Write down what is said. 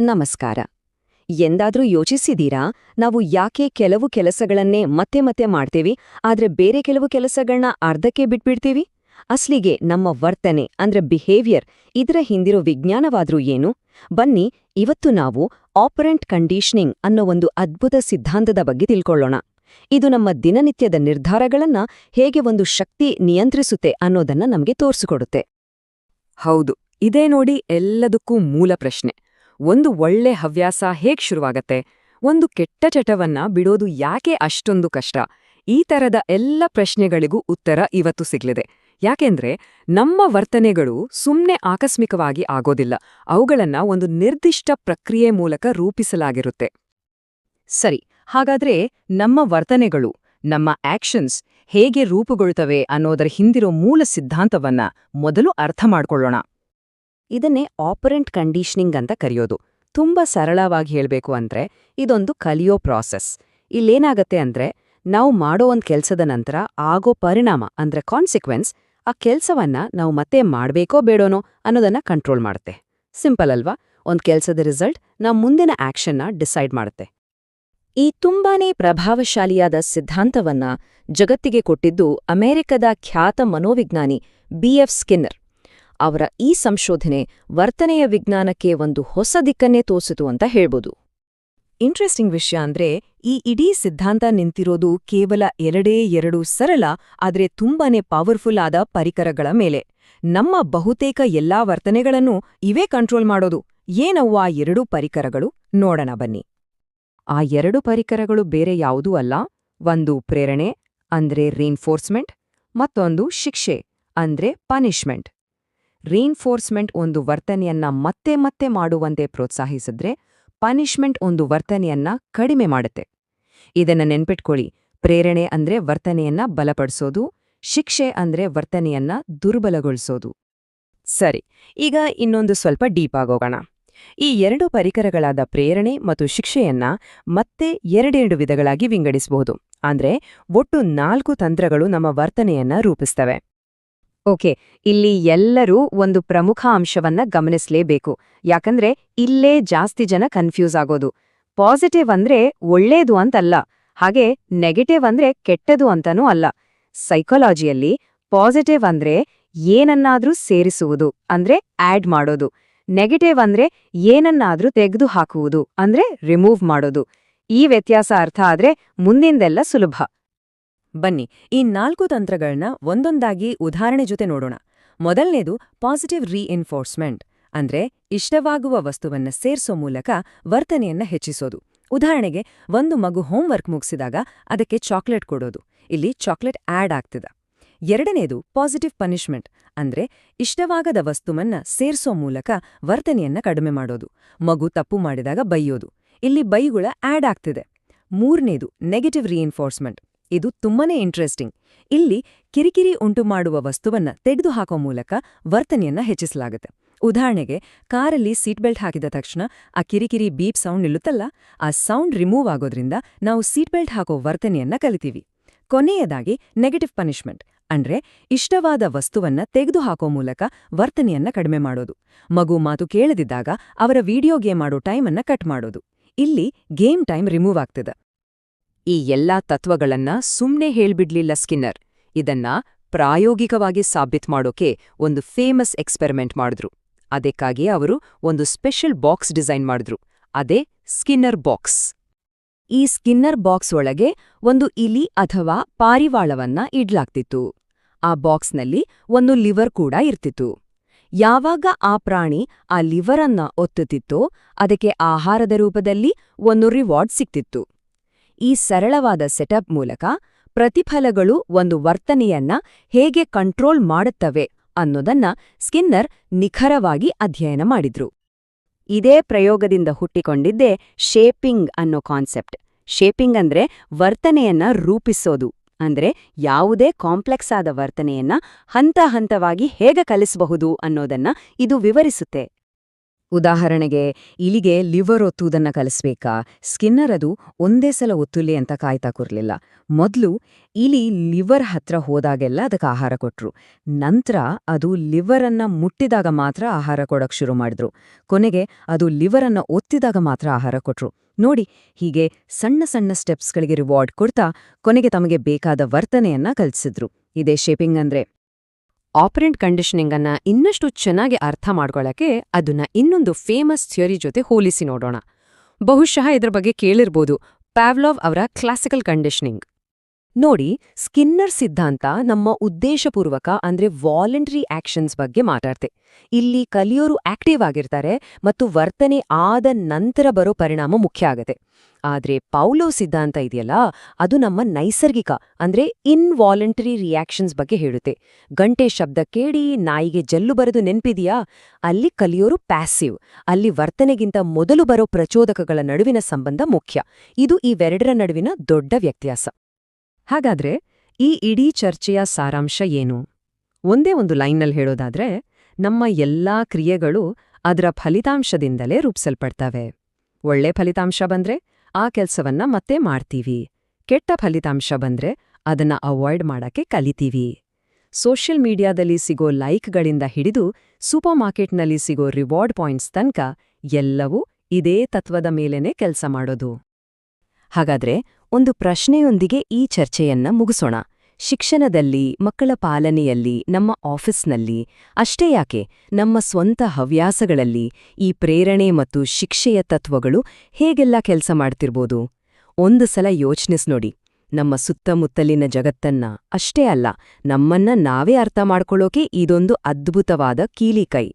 ನಮಸ್ಕಾರ. ಎಂದಾದ್ರೂ ಯೋಚಿಸಿದೀರಾ ನಾವು ಯಾಕೆ ಕೆಲವು ಕೆಲಸಗಳನ್ನೇ ಮತ್ತೆ ಮತ್ತೆ ಮಾಡ್ತೀವಿ, ಆದ್ರೆ ಬೇರೆ ಕೆಲವು ಕೆಲಸಗಳನ್ನ ಅರ್ಧಕ್ಕೆ ಬಿಟ್ಬಿಡ್ತೀವಿ? ಅಸ್ಲಿಗೆ ನಮ್ಮ ವರ್ತನೆ, ಅಂದ್ರೆ ಬಿಹೇವಿಯರ್ ಇದರ ಹಿಂದಿರೋ ವಿಜ್ಞಾನವಾದ್ರೂ ಏನು? ಬನ್ನಿ, ಇವತ್ತು ನಾವು ಆಪರೆಂಟ್ ಕಂಡೀಷನಿಂಗ್ ಅನ್ನೋ ಒಂದು ಅದ್ಭುತ ಸಿದ್ಧಾಂತದ ಬಗ್ಗೆ ತಿಳ್ಕೊಳ್ಳೋಣ. ಇದು ನಮ್ಮ ದಿನನಿತ್ಯದ ನಿರ್ಧಾರಗಳನ್ನ ಹೇಗೆ ಒಂದು ಶಕ್ತಿ ನಿಯಂತ್ರಿಸುತ್ತೆ ಅನ್ನೋದನ್ನ ನಮಗೆ ತೋರಿಸಿಕೊಡುತ್ತೆ. ಹೌದು, ಇದೇ ನೋಡಿ ಎಲ್ಲದಕ್ಕೂ ಮೂಲ ಪ್ರಶ್ನೆ. ಒಂದು ಒಳ್ಳೆ ಹವ್ಯಾಸ ಹೇಗ್ ಶುರುವಾಗತ್ತೆ? ಒಂದು ಕೆಟ್ಟ ಚಟವನ್ನ ಬಿಡೋದು ಯಾಕೆ ಅಷ್ಟೊಂದು ಕಷ್ಟ? ಈ ತರದ ಎಲ್ಲ ಪ್ರಶ್ನೆಗಳಿಗೂ ಉತ್ತರ ಇವತ್ತು ಸಿಗ್ಲಿದೆ. ಯಾಕೆಂದ್ರೆ ನಮ್ಮ ವರ್ತನೆಗಳು ಸುಮ್ನೆ ಆಕಸ್ಮಿಕವಾಗಿ ಆಗೋದಿಲ್ಲ. ಅವುಗಳನ್ನ ಒಂದು ನಿರ್ದಿಷ್ಟ ಪ್ರಕ್ರಿಯೆ ಮೂಲಕ ರೂಪಿಸಲಾಗಿರುತ್ತೆ. ಸರಿ, ಹಾಗಾದ್ರೆ ನಮ್ಮ ವರ್ತನೆಗಳು, ನಮ್ಮ ಆಕ್ಷನ್ಸ್ ಹೇಗೆ ರೂಪುಗೊಳ್ತವೆ ಅನ್ನೋದರ ಹಿಂದಿರೋ ಮೂಲ ಸಿದ್ಧಾಂತವನ್ನ ಮೊದಲು ಅರ್ಥ ಮಾಡ್ಕೊಳ್ಳೋಣ. ಇದನ್ನೇ ಆಪರೆಂಟ್ ಕಂಡೀಷನಿಂಗ್ ಅಂತ ಕರೆಯೋದು. ತುಂಬಾ ಸರಳವಾಗಿ ಹೇಳಬೇಕು ಅಂದ್ರೆ ಇದೊಂದು ಕಲಿಯೋ ಪ್ರಾಸೆಸ್. ಇಲ್ಲೇನಾಗತ್ತೆ ಅಂದ್ರೆ ನಾವು ಮಾಡೋ ಒಂದು ಕೆಲಸದ ನಂತರ ಆಗೋ ಪರಿಣಾಮ ಅಂದ್ರೆ ಕಾನ್ಸಿಕ್ವೆನ್ಸ್ ಆ ಕೆಲಸವನ್ನ ನಾವು ಮತ್ತೆ ಮಾಡಬೇಕೋ ಬೇಡೋನೋ ಅನ್ನೋದನ್ನ ಕಂಟ್ರೋಲ್ ಮಾಡುತ್ತೆ. ಸಿಂಪಲ್ ಅಲ್ವಾ? ಒಂದ್ ಕೆಲಸದ ರಿಸಲ್ಟ್ ನಾವು ಮುಂದಿನ ಆಕ್ಷನ್ನ ಡಿಸೈಡ್ ಮಾಡುತ್ತೆ. ಈ ತುಂಬಾನೇ ಪ್ರಭಾವಶಾಲಿಯಾದ ಸಿದ್ಧಾಂತವನ್ನ ಜಗತ್ತಿಗೆ ಕೊಟ್ಟಿದ್ದು ಅಮೆರಿಕದ ಖ್ಯಾತ ಮನೋವಿಜ್ಞಾನಿ ಬಿಎಫ್ ಸ್ಕಿನ್ನರ್. ಅವರ ಈ ಸಂಶೋಧನೆ ವರ್ತನೆಯ ವಿಜ್ಞಾನಕ್ಕೆ ಒಂದು ಹೊಸ ದಿಕ್ಕನ್ನೇ ತೋರಿಸಿತು ಅಂತ ಹೇಳ್ಬೋದು. ಇಂಟ್ರೆಸ್ಟಿಂಗ್ ವಿಷಯ ಅಂದ್ರೆ ಈ ಇಡೀ ಸಿದ್ಧಾಂತ ನಿಂತಿರೋದು ಕೇವಲ ಎರಡೇ ಎರಡು ಸರಳ, ಆದರೆ ತುಂಬಾನೇ ಪವರ್ಫುಲ್ ಆದ ಪರಿಕರಗಳ ಮೇಲೆ. ನಮ್ಮ ಬಹುತೇಕ ಎಲ್ಲಾ ವರ್ತನೆಗಳನ್ನು ಇವೇ ಕಂಟ್ರೋಲ್ ಮಾಡೋದು. ಏನವ್ವ ಆ ಎರಡೂ ಪರಿಕರಗಳು? ನೋಡೋಣ ಬನ್ನಿ. ಆ ಎರಡು ಪರಿಕರಗಳು ಬೇರೆ ಯಾವುದೂ ಅಲ್ಲ. ಒಂದು ಪ್ರೇರಣೆ, ಅಂದ್ರೆ ರೀನ್ಫೋರ್ಸ್ಮೆಂಟ್ ಮತ್ತೊಂದು ಶಿಕ್ಷೆ, ಅಂದ್ರೆ ಪನಿಷ್ಮೆಂಟ್ ರೀನ್ಫೋರ್ಸ್ಮೆಂಟ್ ಒಂದು ವರ್ತನೆಯನ್ನ ಮತ್ತೆ ಮತ್ತೆ ಮಾಡುವಂತೆ ಪ್ರೋತ್ಸಾಹಿಸಿದ್ರೆ ಪನಿಷ್ಮೆಂಟ್ ಒಂದು ವರ್ತನೆಯನ್ನ ಕಡಿಮೆ ಮಾಡುತ್ತೆ. ಇದನ್ನ ನೆನ್ಪಿಟ್ಕೊಳ್ಳಿ. ಪ್ರೇರಣೆ ಅಂದ್ರೆ ವರ್ತನೆಯನ್ನ ಬಲಪಡಿಸೋದು, ಶಿಕ್ಷೆ ಅಂದ್ರೆ ವರ್ತನೆಯನ್ನ ದುರ್ಬಲಗೊಳಿಸೋದು. ಸರಿ, ಈಗ ಇನ್ನೊಂದು ಸ್ವಲ್ಪ ಡೀಪ್ ಆಗೋಗೋಣ. ಈ ಎರಡು ಪರಿಕರಗಳಾದ ಪ್ರೇರಣೆ ಮತ್ತು ಶಿಕ್ಷೆಯನ್ನ ಮತ್ತೆ ಎರಡೆರಡು ವಿಧಗಳಾಗಿ ವಿಂಗಡಿಸಬಹುದು. ಅಂದ್ರೆ ಒಟ್ಟು ನಾಲ್ಕು ತಂತ್ರಗಳು ನಮ್ಮ ವರ್ತನೆಯನ್ನ ರೂಪಿಸ್ತವೆ. ಓಕೆ, ಇಲ್ಲಿ ಎಲ್ಲರೂ ಒಂದು ಪ್ರಮುಖ ಅಂಶವನ್ನ ಗಮನಿಸಲೇಬೇಕು. ಯಾಕಂದ್ರೆ ಇಲ್ಲೇ ಜಾಸ್ತಿ ಜನ ಕನ್ಫ್ಯೂಸ್ ಆಗೋದು. ಪಾಸಿಟಿವ್ ಅಂದ್ರೆ ಒಳ್ಳೇದು ಅಂತಲ್ಲ, ಹಾಗೆ ನೆಗೆಟಿವ್ ಅಂದ್ರೆ ಕೆಟ್ಟದು ಅಂತನೂ ಅಲ್ಲ. ಸೈಕಾಲಜಿಯಲ್ಲಿ ಪಾಸಿಟಿವ್ ಅಂದ್ರೆ ಏನನ್ನಾದ್ರೂ ಸೇರಿಸುವುದು, ಅಂದ್ರೆ ಆಡ್ ಮಾಡೋದು. ನೆಗೆಟಿವ್ ಅಂದ್ರೆ ಏನನ್ನಾದ್ರೂ ತೆಗೆದು ಹಾಕುವುದು ಅಂದ್ರೆ ರಿಮೂವ್ ಮಾಡೋದು. ಈ ವ್ಯತ್ಯಾಸ ಅರ್ಥ ಆದ್ರೆ ಮುಂದಿಂದೆಲ್ಲ ಸುಲಭ. ಬನ್ನಿ, ಈ ನಾಲ್ಕು ತಂತ್ರಗಳನ್ನ ಒಂದೊಂದಾಗಿ ಉದಾಹರಣೆ ಜೊತೆ ನೋಡೋಣ. ಮೊದಲನೇದು ಪಾಸಿಟಿವ್ ರೀಇನ್ಫೋರ್ಸ್ಮೆಂಟ್ ಅಂದ್ರೆ ಇಷ್ಟವಾಗುವ ವಸ್ತುವನ್ನ ಸೇರಿಸೋ ಮೂಲಕ ವರ್ತನೆಯನ್ನ ಹೆಚ್ಚಿಸೋದು. ಉದಾಹರಣೆಗೆ, ಒಂದು ಮಗು ಹೋಮ್ವರ್ಕ್ ಮುಗಿಸಿದಾಗ ಅದಕ್ಕೆ ಚಾಕ್ಲೇಟ್ ಕೊಡೋದು. ಇಲ್ಲಿ ಚಾಕ್ಲೇಟ್ ಆಡ್ ಆಗ್ತಿದೆ. ಎರಡನೇದು ಪಾಸಿಟಿವ್ ಪನಿಷ್ಮೆಂಟ್ ಅಂದ್ರೆ ಇಷ್ಟವಾಗದ ವಸ್ತುವನ್ನ ಸೇರಿಸೋ ಮೂಲಕ ವರ್ತನೆಯನ್ನ ಕಡಿಮೆ ಮಾಡೋದು. ಮಗು ತಪ್ಪು ಮಾಡಿದಾಗ ಬೈಯೋದು. ಇಲ್ಲಿ ಬೈಗುಳ ಆಡ್ ಆಗ್ತಿದೆ. ಮೂರನೇದು ನೆಗೆಟಿವ್ ರೀಇನ್ಫೋರ್ಸ್ಮೆಂಟ್ ಇದು ತುಂಬಾನೇ ಇಂಟ್ರೆಸ್ಟಿಂಗ್ ಇಲ್ಲಿ ಕಿರಿಕಿರಿ ಉಂಟು ಮಾಡುವ ವಸ್ತುವನ್ನ ತೆಗೆದುಹಾಕೋ ಮೂಲಕ ವರ್ತನೆಯನ್ನ ಹೆಚ್ಚಿಸಲಾಗುತ್ತೆ. ಉದಾಹರಣೆಗೆ, ಕಾರಲ್ಲಿ ಸೀಟ್ ಬೆಲ್ಟ್ ಹಾಕಿದ ತಕ್ಷಣ ಆ ಕಿರಿಕಿರಿ ಬೀಪ್ ಸೌಂಡ್ ನಿಲ್ಲುತ್ತಲ್ಲ, ಆ ಸೌಂಡ್ ರಿಮೂವ್ ಆಗೋದ್ರಿಂದ ನಾವು ಸೀಟ್ ಬೆಲ್ಟ್ ಹಾಕೋ ವರ್ತನೆಯನ್ನ ಕಲಿತೀವಿ. ಕೊನೆಯದಾಗಿ ನೆಗೆಟಿವ್ ಪನಿಷ್ಮೆಂಟ್ ಅಂದ್ರೆ ಇಷ್ಟವಾದ ವಸ್ತುವನ್ನ ತೆಗೆದುಹಾಕೋ ಮೂಲಕ ವರ್ತನೆಯನ್ನ ಕಡಿಮೆ ಮಾಡೋದು. ಮಗು ಮಾತು ಕೇಳದಿದ್ದಾಗ ಅವರ ವಿಡಿಯೋ ಗೇಮ್ ಆಡೋ ಟೈಮನ್ನ ಕಟ್ ಮಾಡೋದು. ಇಲ್ಲಿ ಗೇಮ್ ಟೈಮ್ ರಿಮೂವ್ ಆಗ್ತಿದೆ. ಈ ಎಲ್ಲಾ ತತ್ವಗಳನ್ನ ಸುಮ್ನೆ ಹೇಳ್ಬಿಡ್ಲಿಲ್ಲ ಸ್ಕಿನ್ನರ್. ಇದನ್ನ ಪ್ರಾಯೋಗಿಕವಾಗಿ ಸಾಬೀತ್ ಮಾಡೋಕೆ ಒಂದು ಫೇಮಸ್ ಎಕ್ಸ್ಪೆರಿಮೆಂಟ್ ಮಾಡಿದ್ರು. ಅದಕ್ಕಾಗಿ ಅವರು ಒಂದು ಸ್ಪೆಷಲ್ ಬಾಕ್ಸ್ ಡಿಸೈನ್ ಮಾಡಿದ್ರು. ಅದೇ ಸ್ಕಿನ್ನರ್ ಬಾಕ್ಸ್. ಈ ಸ್ಕಿನ್ನರ್ ಬಾಕ್ಸ್ ಒಳಗೆ ಒಂದು ಇಲಿ ಅಥವಾ ಪಾರಿವಾಳವನ್ನ ಇಡ್ಲಾಗ್ತಿತ್ತು. ಆ ಬಾಕ್ಸ್ನಲ್ಲಿ ಒಂದು ಲಿವರ್ ಕೂಡ ಇರ್ತಿತ್ತು. ಯಾವಾಗ ಆ ಪ್ರಾಣಿ ಆ ಲಿವರನ್ನ ಒತ್ತುತ್ತಿತ್ತೋ ಅದಕ್ಕೆ ಆಹಾರದ ರೂಪದಲ್ಲಿ ಒಂದು ರಿವಾರ್ಡ್ ಸಿಕ್ತಿತ್ತು. ಈ ಸರಳವಾದ ಸೆಟಪ್ ಮೂಲಕ ಪ್ರತಿಫಲಗಳು ಒಂದು ವರ್ತನೆಯನ್ನ ಹೇಗೆ ಕಂಟ್ರೋಲ್ ಮಾಡುತ್ತವೆ ಅನ್ನೋದನ್ನ ಸ್ಕಿನ್ನರ್ ನಿಖರವಾಗಿ ಅಧ್ಯಯನ ಮಾಡಿದ್ರು. ಇದೇ ಪ್ರಯೋಗದಿಂದ ಹುಟ್ಟಿಕೊಂಡಿದ್ದೇ ಶೇಪಿಂಗ್ ಅನ್ನೋ ಕಾನ್ಸೆಪ್ಟ್. ಶೇಪಿಂಗ್ ಅಂದ್ರೆ ವರ್ತನೆಯನ್ನ ರೂಪಿಸೋದು. ಅಂದ್ರೆ ಯಾವುದೇ ಕಾಂಪ್ಲೆಕ್ಸ್ ಆದ ವರ್ತನೆಯನ್ನ ಹಂತ ಹಂತವಾಗಿ ಹೇಗೆ ಕಲಿಸಬಹುದು ಅನ್ನೋದನ್ನ ಇದು ವಿವರಿಸುತ್ತೆ. ಉದಾಹರಣೆಗೆ, ಇಲಿಗೆ ಲಿವರ್ ಒತ್ತುವುದನ್ನು ಕಲಿಸ್ಬೇಕಾ? ಸ್ಕಿನ್ನರ್ ಅದು ಒಂದೇ ಸಲ ಒತ್ತುಲಿ ಅಂತ ಕಾಯ್ತಾ ಕೂರಲಿಲ್ಲ. ಮೊದಲು ಇಲಿ ಲಿವರ್ ಹತ್ರ ಹೋದಾಗೆಲ್ಲ ಅದಕ್ಕೆ ಆಹಾರ ಕೊಟ್ರು. ನಂತರ ಅದು ಲಿವರ್ ಅನ್ನ ಮುಟ್ಟಿದಾಗ ಮಾತ್ರ ಆಹಾರ ಕೊಡಕ್ ಶುರು ಮಾಡಿದ್ರು. ಕೊನೆಗೆ ಅದು ಲಿವರ್ ಅನ್ನ ಒತ್ತಿದಾಗ ಮಾತ್ರ ಆಹಾರ ಕೊಟ್ರು. ನೋಡಿ, ಹೀಗೆ ಸಣ್ಣ ಸಣ್ಣ ಸ್ಟೆಪ್ಸ್ಗಳಿಗೆ ರಿವಾರ್ಡ್ ಕೊಡ್ತಾ ಕೊನೆಗೆ ತಮಗೆ ಬೇಕಾದ ವರ್ತನೆಯನ್ನ ಕಲಿಸಿದ್ರು. ಇದೇ ಶೇಪಿಂಗ್ ಅಂದ್ರೆ ಆಪರೆಂಟ್ ಕಂಡೀಷನಿಂಗ್ ಅನ್ನ ಇನ್ನಷ್ಟು ಚೆನ್ನಾಗಿ ಅರ್ಥ ಮಾಡ್ಕೊಳ್ಳೋಕೆ ಅದನ್ನ ಇನ್ನೊಂದು ಫೇಮಸ್ ಥಿಯರಿ ಜೊತೆ ಹೋಲಿಸಿ ನೋಡೋಣ. ಬಹುಶಃ ಇದ್ರ ಬಗ್ಗೆ ಕೇಳಿರ್ಬೋದು. ಪ್ಯಾವ್ಲೋವ್ ಅವರ ಕ್ಲಾಸಿಕಲ್ ಕಂಡೀಷನಿಂಗ್ ನೋಡಿ, ಸ್ಕಿನ್ನರ್ ಸಿದ್ಧಾಂತ ನಮ್ಮ ಉದ್ದೇಶಪೂರ್ವಕ ಅಂದ್ರೆ ವಾಲಂಟರಿ ಆಕ್ಷನ್ಸ್ ಬಗ್ಗೆ ಮಾತಾಡ್ತೆ. ಇಲ್ಲಿ ಕಲಿಯೋರು ಆಕ್ಟಿವ್ ಆಗಿರ್ತಾರೆ ಮತ್ತು ವರ್ತನೆ ಆದ ನಂತರ ಬರೋ ಪರಿಣಾಮ ಮುಖ್ಯ ಆಗತ್ತೆ. ಆದ್ರೆ ಪೌಲೋ ಸಿದ್ಧಾಂತ ಇದೆಯಲ್ಲ, ಅದು ನಮ್ಮ ನೈಸರ್ಗಿಕ ಅಂದ್ರೆ ಇನ್ವಾಲಂಟರಿ ರಿಯಾಕ್ಷನ್ಸ್ ಬಗ್ಗೆ ಹೇಳುತ್ತೆ. ಗಂಟೆ ಶಬ್ದ ಕೇಳಿ ನಾಯಿಗೆ ಜಲ್ಲು ಬರೆದು ನೆನ್ಪಿದೆಯಾ? ಅಲ್ಲಿ ಕಲಿಯೋರು ಪ್ಯಾಸಿವ್ ಅಲ್ಲಿ ವರ್ತನೆಗಿಂತ ಮೊದಲು ಬರೋ ಪ್ರಚೋದಕಗಳ ನಡುವಿನ ಸಂಬಂಧ ಮುಖ್ಯ. ಇದು ಇವೆರಡರ ನಡುವಿನ ದೊಡ್ಡ ವ್ಯತ್ಯಾಸ. ಹಾಗಾದ್ರೆ ಈ ಇಡೀ ಚರ್ಚೆಯ ಸಾರಾಂಶ ಏನು? ಒಂದೇ ಒಂದು ಲೈನ್ನಲ್ಲಿ ಹೇಳೋದಾದ್ರೆ, ನಮ್ಮ ಎಲ್ಲಾ ಕ್ರಿಯೆಗಳು ಅದರ ಫಲಿತಾಂಶದಿಂದಲೇ ರೂಪಿಸಲ್ಪಡ್ತವೆ. ಒಳ್ಳೆ ಫಲಿತಾಂಶ ಬಂದ್ರೆ ಆ ಕೆಲ್ಸವನ್ನ ಮತ್ತೆ ಮಾಡ್ತೀವಿ. ಕೆಟ್ಟ ಫಲಿತಾಂಶ ಬಂದ್ರೆ ಅದನ್ನ ಅವಾಯ್ಡ್ ಮಾಡಕ್ಕೆ ಕಲಿತೀವಿ. ಸೋಷಿಯಲ್ ಮೀಡಿಯಾದಲ್ಲಿ ಸಿಗೋ ಲೈಕ್ಗಳಿಂದ ಹಿಡಿದು ಸೂಪರ್ ಮಾರ್ಕೆಟ್ನಲ್ಲಿ ಸಿಗೋ ರಿವಾರ್ಡ್ ಪಾಯಿಂಟ್ಸ್ ತನಕ ಎಲ್ಲವೂ ಇದೇ ತತ್ವದ ಮೇಲೇನೆ ಕೆಲಸ ಮಾಡೋದು. ಹಾಗಾದ್ರೆ ಒಂದು ಪ್ರಶ್ನೆಯೊಂದಿಗೆ ಈ ಚರ್ಚೆಯನ್ನ ಮುಗಿಸೋಣ. ಶಿಕ್ಷಣದಲ್ಲಿ, ಮಕ್ಕಳ ಪಾಲನೆಯಲ್ಲಿ, ನಮ್ಮ ಆಫೀಸ್ನಲ್ಲಿ, ಅಷ್ಟೇ ಯಾಕೆ ನಮ್ಮ ಸ್ವಂತ ಹವ್ಯಾಸಗಳಲ್ಲಿ ಈ ಪ್ರೇರಣೆ ಮತ್ತು ಶಿಕ್ಷೆಯ ತತ್ವಗಳು ಹೇಗೆಲ್ಲ ಕೆಲಸ ಮಾಡ್ತಿರ್ಬೋದು? ಒಂದು ಸಲ ಯೋಚ್ನಿಸ್ ನೋಡಿ. ನಮ್ಮ ಸುತ್ತಮುತ್ತಲಿನ ಜಗತ್ತನ್ನ ಅಷ್ಟೇ ಅಲ್ಲ, ನಮ್ಮನ್ನ ನಾವೇ ಅರ್ಥ ಮಾಡ್ಕೊಳ್ಳೋಕೆ ಇದೊಂದು ಅದ್ಭುತವಾದ ಕೀಲಿಕೈ.